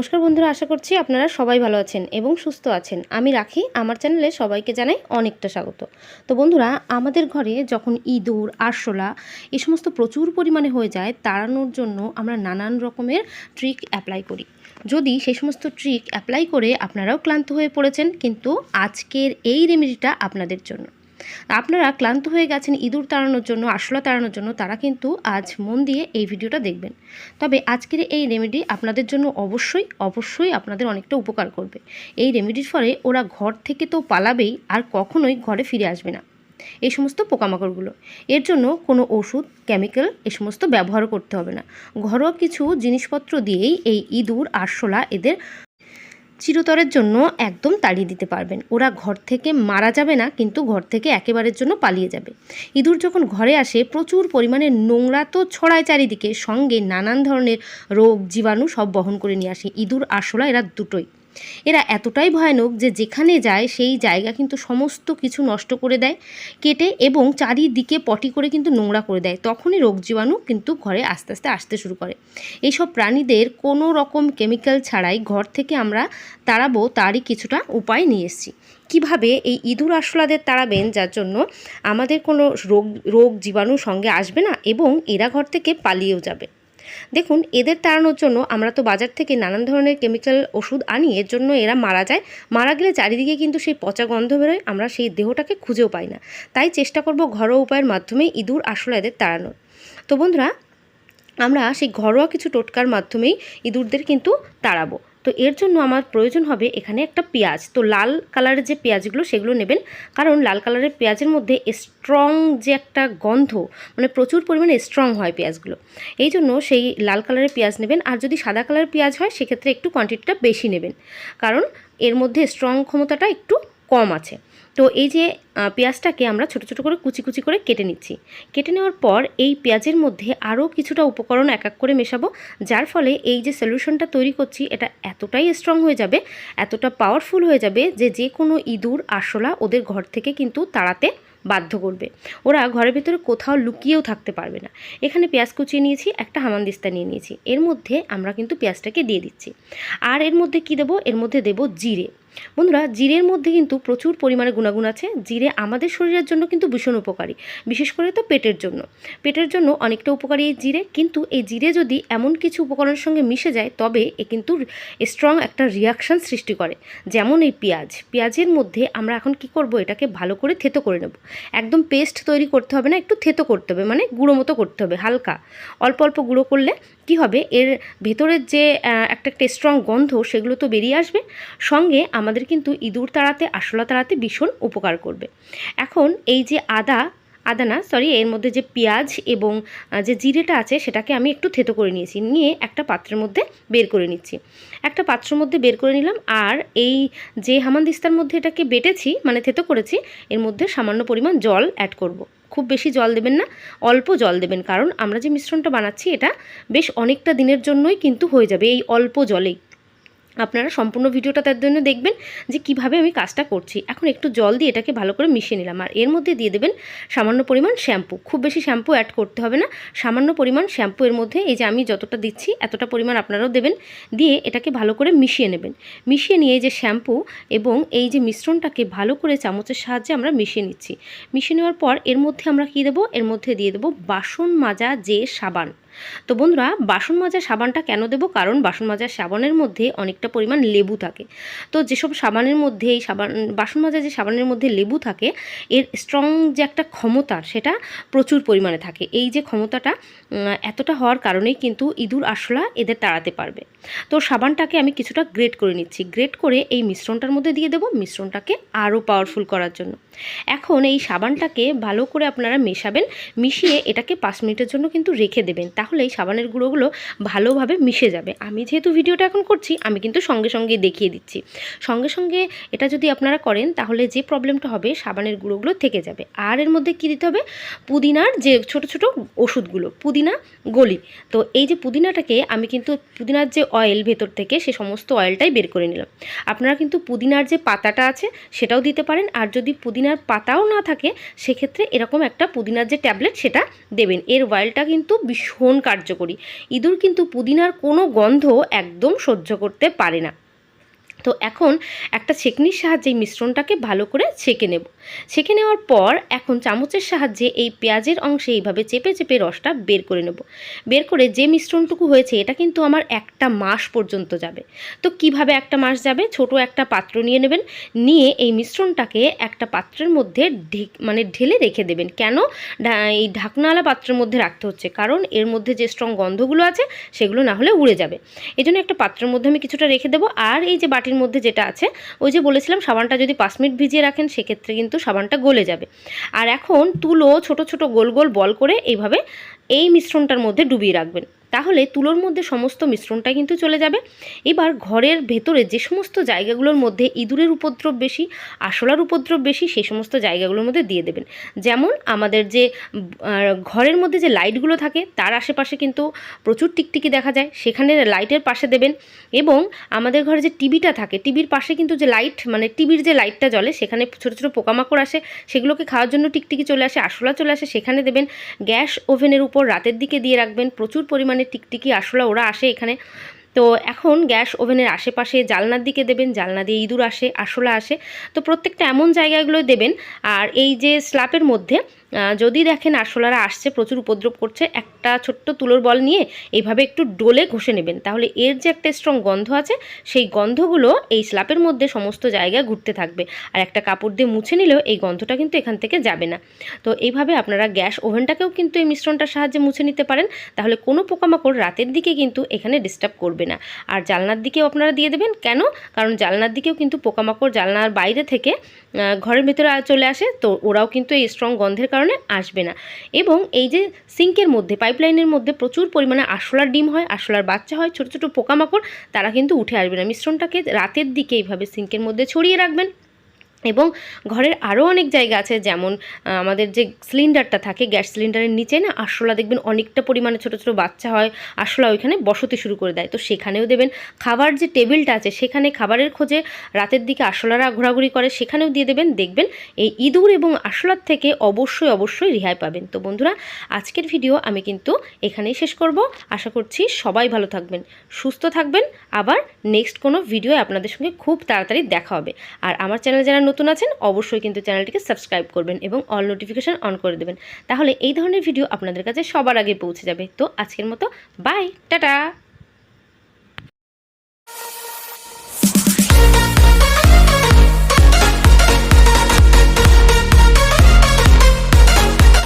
নমস্কার বন্ধুরা, আশা করছি আপনারা সবাই ভালো আছেন এবং সুস্থ আছেন। আমি রাখি, আমার চ্যানেলে সবাইকে জানাই অনেকটা স্বাগত। তো বন্ধুরা, আমাদের ঘরে যখন ইঁদুর, আরশোলা এই সমস্ত প্রচুর পরিমাণে হয়ে যায়, তাড়ানোর জন্য আমরা নানান রকমের ট্রিক অ্যাপ্লাই করি। যদি সেই সমস্ত ট্রিক অ্যাপ্লাই করে আপনারাও ক্লান্ত হয়ে পড়েছেন, কিন্তু আজকের এই রেমেডিটা আপনাদের জন্য। আপনারা ক্লান্ত হয়ে গেছেন, ইঁদুর তাড়ানোর জন্য, আরশোলা তাড়ানোর জন্য, তারা কিন্তু আজ মন দিয়ে এই ভিডিওটা দেখবেন। তবে আজকের এই রেমেডি আপনাদের জন্য অবশ্যই অবশ্যই আপনাদের অনেকটা উপকার করবে। এই রেমেডির ফলে ওরা ঘর থেকে তো পালাবেই, আর কখনোই ঘরে ফিরে আসবে না। এই সমস্ত পোকামাকড়গুলো। এর জন্য কোনো ওষুধ কেমিক্যাল এ সমস্ত ব্যবহার করতে হবে না। ঘরোয়া কিছু জিনিসপত্র দিয়েই এই ইঁদুর, আরশোলা এদের চিরতরের জন্য একদম তাড়িয়ে দিতে পারবেন। ওরা ঘর থেকে মারা যাবে না, কিন্তু ঘর থেকে একেবারের জন্য পালিয়ে যাবে। ইঁদুর যখন ঘরে আসে, প্রচুর পরিমাণে নোংরা তো ছড়ায় চারিদিকে। সঙ্গে নানান ধরনের রোগ, জীবাণু সব বহন করে নিয়ে আসে। ইঁদুর আসলা এরা দুটোই। এরা এতটাই ভয়ানক যে যেখানে যায় সেই জায়গা কিন্তু সমস্ত কিছু নষ্ট করে দেয়, কেটে এবং চারিদিকে পটি করে কিন্তু নোংরা করে দেয়। তখনই রোগ জীবাণু কিন্তু ঘরে আস্তে আস্তে আসতে শুরু করে। এইসব প্রাণীদের কোনো রকম কেমিক্যাল ছাড়াই ঘর থেকে আমরা তাড়াবো তারই কিছুটা উপায় নিয়ে এসেছি। কীভাবে এই ইঁদুর আরশোলাদের তাড়াবেন যার জন্য আমাদের কোনো রোগ রোগ জীবাণু সঙ্গে আসবে না এবং এরা ঘর থেকে পালিয়েও যাবে। দেখুন, এদের তাড়ানোর জন্য আমরা তো বাজার থেকে নানান ধরনের কেমিক্যাল ওষুধ আনি, এর জন্য এরা মারা যায়। মারা গেলে চারিদিকে কিন্তু সেই পচা গন্ধ বেরোয়, আমরা সেই দেহটাকে খুঁজেও পাই না। তাই চেষ্টা করব ঘরোয়া উপায়ের মাধ্যমে ইঁদুর আসলে এদের তাড়ানোর। তো বন্ধুরা, আমরা সেই ঘরোয়া কিছু টোটকার মাধ্যমেই ইঁদুরদের কিন্তু তাড়াবো। তো এর জন্য আমার প্রয়োজন হবে এখানে একটা পেঁয়াজ। তো লাল কালারের যে পেঁয়াজগুলো, সেগুলো নেবেন। কারণ লাল কালারের পেঁয়াজের মধ্যে স্ট্রং যে একটা গন্ধ মানে প্রচুর পরিমাণে স্ট্রং হয় পেঁয়াজগুলো। এই জন্য সেই লাল কালারের পেঁয়াজ নেবেন। আর যদি সাদা কালারের পেঁয়াজ হয়, সেক্ষেত্রে একটু কোয়ান্টিটিটা বেশি নেবেন। কারণ এর মধ্যে স্ট্রং ক্ষমতাটা একটু কম আছে। তো এই যে পেঁয়াজটাকে আমরা ছোট ছোট করে কুচি কুচি করে কেটে নিচ্ছি। কেটে নেওয়ার পর এই পেঁয়াজের মধ্যে আরও কিছুটা উপকরণ এক এক করে মেশাবো, যার ফলে এই যে সলিউশনটা তৈরি করছি, এটা এতটাই স্ট্রং হয়ে যাবে, এতটা পাওয়ারফুল হয়ে যাবে যে যে কোনো ইঁদুর, আরশোলা ওদের ঘর থেকে কিন্তু তাড়াতে বাধ্য করবে। ওরা ঘরের ভিতরে কোথাও লুকিয়েও থাকতে পারবে না। এখানে পেঁয়াজ কুচিয়ে নিয়েছি, একটা হামানদিস্তা নিয়ে নিয়েছি। এর মধ্যে আমরা কিন্তু পেঁয়াজটাকে দিয়ে দিচ্ছি। আর এর মধ্যে কি দেবো? এর মধ্যে দেবো জিরে। বন্ধুরা, জিরের মধ্যে কিন্তু প্রচুর পরিমাণে গুণাগুণ আছে। জিরে আমাদের শরীরের জন্য কিন্তু ভীষণ উপকারী, বিশেষ করে তো পেটের জন্য। পেটের জন্য অনেকটা উপকারী এই জিরে, কিন্তু এই জিরে যদি এমন কিছু উপকরণের সঙ্গে মিশে যায়, তবে এ কিন্তু স্ট্রং একটা রিয়াকশান সৃষ্টি করে। যেমন এই পেঁয়াজ। পেঁয়াজের মধ্যে আমরা এখন কি করব? এটাকে ভালো করে থেতো করে নেব। একদম পেস্ট তৈরি করতে হবে না, একটু থেতো করতে হবে মানে গুঁড়ো মতো করতে হবে, হালকা। অল্প অল্প গুঁড়ো করলে কি হবে? এর ভেতরের যে একটা একটা স্ট্রং গন্ধ সেগুলো তো বেরিয়ে আসবে। সঙ্গে আমাদের কিন্তু ইঁদুর তাড়াতে, আরশোলা তাড়াতে ভীষণ উপকার করবে। এখন এই যে আদা আদা না সরি এর মধ্যে যে পেঁয়াজ এবং যে জিরেটা আছে সেটাকে আমি একটু থেতো করে নিয়েছি। নিয়ে একটা পাত্রের মধ্যে বের করে নিচ্ছি। একটা পাত্রের মধ্যে বের করে নিলাম আর এই যে হামানদিস্তার মধ্যে এটাকে বেটেছি মানে থেতো করেছি, এর মধ্যে সামান্য পরিমাণ জল অ্যাড করব। খুব বেশি জল দেবেন না, অল্প জল দেবেন। কারণ আমরা যে মিশ্রণটা বানাচ্ছি, এটা বেশ অনেকটা দিনের জন্যই কিন্তু হয়ে যাবে এই অল্প জলেই। আপনারা সম্পূর্ণ ভিডিওটা তার জন্য দেখবেন যে কীভাবে আমি কাজটা করছি। এখন একটু জল দিয়ে এটাকে ভালো করে মিশিয়ে নিলাম। আর এর মধ্যে দিয়ে দেবেন সামান্য পরিমাণ শ্যাম্পু। খুব বেশি শ্যাম্পু অ্যাড করতে হবে না। সামান্য পরিমাণ শ্যাম্পু এর মধ্যে এই যে আমি যতটা দিচ্ছি, এতটা পরিমাণ আপনারাও দেবেন। দিয়ে এটাকে ভালো করে মিশিয়ে নেবেন। মিশিয়ে নিয়ে যে শ্যাম্পু এবং এই যে মিশ্রণটাকে ভালো করে চামচের সাহায্যে আমরা মিশিয়ে নিচ্ছি। মিশিয়ে নেওয়ার পর এর মধ্যে আমরা কী দেবো? এর মধ্যে দিয়ে দেবো বাসন মাজা যে সাবান। তো বন্ধুরা, বাসন মাজার সাবানটা কেন দেবো? কারণ বাসন মাজার সাবানের মধ্যে অনেকটা পরিমাণ লেবু থাকে। তো যেসব সাবানের মধ্যে এই সাবান, বাসন মাজার যে সাবানের মধ্যে লেবু থাকে, এর স্ট্রং যে একটা ক্ষমতা, সেটা প্রচুর পরিমাণে থাকে। এই যে ক্ষমতাটা এতটা হওয়ার কারণেই কিন্তু ইঁদুর আসলা এদের তাড়াতে পারবে। তো সাবানটাকে আমি কিছুটা গ্রেট করে নিচ্ছি। গ্রেট করে এই মিশ্রণটার মধ্যে দিয়ে দেবো মিশ্রণটাকে আরও পাওয়ারফুল করার জন্য। এখন এই সাবানটাকে ভালো করে আপনারা মেশাবেন, মিশিয়ে এটাকে পাঁচ মিনিটের জন্য কিন্তু রেখে দেবেন। তাহলে এই সাবানের গুঁড়োগুলো ভালোভাবে মিশে যাবে। আমি যেহেতু ভিডিওটা এখন করছি, আমি কিন্তু সঙ্গে সঙ্গে দেখিয়ে দিচ্ছি। সঙ্গে সঙ্গে এটা যদি আপনারা করেন, তাহলে যে প্রবলেমটা হবে, সাবানের গুঁড়োগুলো থেকে যাবে। আর এর মধ্যে কী দিতে হবে? পুদিনার যে ছোট ছোট ওষুধগুলো, পুদিনা গলি। তো এই যে পুদিনাটাকে আমি কিন্তু পুদিনার যে অয়েল ভেতর থেকে সে সমস্ত অয়েলটাই বের করে নিলাম। আপনারা কিন্তু পুদিনার যে পাতাটা আছে, সেটাও দিতে পারেন। আর যদি পুদিনার পাতাও না থাকে, সেক্ষেত্রে এরকম একটা পুদিনার যে ট্যাবলেট, সেটা দেবেন। এর অয়েলটা কিন্তু ভীষণ কার্যকরী? ইঁদুর কিন্তু পুদিনার কোনো গন্ধ একদম সহ্য করতে পারে না। তো এখন একটা ছেঁকনির সাহায্যে এই মিশ্রণটাকে ভালো করে ছেঁকে নেব। ছেঁকে নেওয়ার পর এখন চামচের সাহায্যে এই পেঁয়াজের অংশে এইভাবে চেপে চেপে রসটা বের করে নেব। বের করে যে মিশ্রণটুকু হয়েছে এটা কিন্তু আমার একটা মাস পর্যন্ত যাবে। তো কীভাবে একটা মাস যাবে? ছোট একটা পাত্র নিয়ে নেবেন, নিয়ে এই মিশ্রণটাকে একটা পাত্রের মধ্যে ঢেক মানে ঢেলে রেখে দেবেন। কেন? এই ঢাকনাওয়ালা পাত্রের মধ্যে রাখতে হচ্ছে। কারণ এর মধ্যে যে স্ট্রং গন্ধগুলো আছে সেগুলো না হলে উড়ে যাবে। এই জন্য একটা পাত্রের মধ্যে আমি কিছুটা রেখে দেবো। আর এই যে বাটির মধ্যে যেটা আছে, ওই যে বলেছিলাম সাবানটা যদি পাঁচ মিনিট ভিজিয়ে রাখেন, সেক্ষেত্রে কিন্তু সাবানটা গলে যাবে। আর এখন তুলো ছোট ছোট গোল গোল বল করে এইভাবে এই মিশ্রণটার মধ্যে ডুবিয়ে রাখবেন। তাহলে তুলোর মধ্যে সমস্ত মিশ্রণটা কিন্তু চলে যাবে। এবার ঘরের ভেতরে যে সমস্ত জায়গাগুলোর মধ্যে ইঁদুরের উপদ্রব বেশি আশলার উপদ্রব বেশি সেই সমস্ত জায়গাগুলোর মধ্যে দিয়ে দেবেন। যেমন আমাদের যে ঘরের মধ্যে যে লাইটগুলো থাকে, তার আশেপাশে কিন্তু প্রচুর টিকটিকি দেখা যায়। সেখানে লাইটের পাশে দেবেন এবং আমাদের ঘরে যে টিভিটা থাকে, টিভির পাশে কিন্তু যে লাইট মানে টিভির যে লাইটটা জ্বলে, সেখানে ছোটো ছোটো পোকামাকড় আসে, সেগুলোকে খাওয়ার জন্য টিকটিকি চলে আসে আশলা চলে আসে, সেখানে দেবেন গ্যাস ওভেনের উপর রাতের দিকে দিয়ে রাখবেন, প্রচুর পরিমাণে টিকটিকি আসলে, ওরা আসে এখানে। তো এখন গ্যাস ওভেনের আশেপাশে জালনার দিকে দেবেন, জালনা দিয়ে ইঁদুর আসে আসলে আসে। তো প্রত্যেকটা এমন জায়গাগুলো দেবেন। আর এই যে স্ল্যাপের মধ্যে যদি দেখেন আরশোলারা আসছে, প্রচুর উপদ্রব করছে, একটা ছোট্ট তুলোর বল নিয়ে এইভাবে একটু ডোলে ঘষে নেবেন। তাহলে এর যে একটা স্ট্রং গন্ধ আছে, সেই গন্ধগুলো এই স্ল্যাপের মধ্যে সমস্ত জায়গায় ঘুরতে থাকবে। আর একটা কাপড় দিয়ে মুছে নিলেও এই গন্ধটা কিন্তু এখান থেকে যাবে না। তো এইভাবে আপনারা গ্যাস ওভেনটাকেও কিন্তু এই মিশ্রণটার সাহায্যে মুছে নিতে পারেন। তাহলে কোনো পোকামাকড় রাতের দিকে কিন্তু এখানে ডিস্টার্ব করবে না। আর জালনার দিকেও আপনারা দিয়ে দেবেন। কেন? কারণ জালনার দিকেও কিন্তু পোকামাকড় জালনার বাইরে থেকে ঘরের ভেতরে চলে আসে। তো ওরাও কিন্তু এই স্ট্রং গন্ধের কারণে আসবে না। এবং এই যে সিঙ্কের মধ্যে, পাইপলাইনের মধ্যে প্রচুর পরিমাণে আশলার ডিম হয় আশলার বাচ্চা হয়, ছোটো ছোটো পোকামাকড়, তারা কিন্তু উঠে আসবে না। মিশ্রণটাকে রাতের দিকে এইভাবে সিঙ্কের মধ্যে ছড়িয়ে রাখবেন। এবং ঘরের আরও অনেক জায়গা আছে, যেমন আমাদের যে সিলিন্ডারটা থাকে, গ্যাস সিলিন্ডারের নিচে না, আরশোলা দেখবেন অনেকটা পরিমাণে ছোটো ছোটো বাচ্চা হয়, আরশোলা ওইখানে বসতি শুরু করে দেয়। তো সেখানেও দেবেন খাবার যে টেবিলটা আছে, সেখানে খাবারের খোঁজে রাতের দিকে আরশোলারা ঘোরাঘুরি করে, সেখানেও দিয়ে দেবেন, দেখবেন এই ইঁদুর এবং আরশোলার থেকে অবশ্যই অবশ্যই রেহাই পাবেন। তো বন্ধুরা, আজকের ভিডিও আমি কিন্তু এখানেই শেষ করব। আশা করছি সবাই ভালো থাকবেন, সুস্থ থাকবেন। আবার নেক্সট কোনো ভিডিও আপনাদের সঙ্গে খুব তাড়াতাড়ি দেখা হবে। আর আমার চ্যানেল যারা নতুন আছেন, অবশ্যই কিন্তু চ্যানেলটিকে সাবস্ক্রাইব করবেন এবং অল নোটিফিকেশান অন করে দেবেন। তাহলে এই ধরনের ভিডিও আপনাদের কাছে সবার আগে পৌঁছে যাবে। তো আজকের মতো, বাই, টাটা!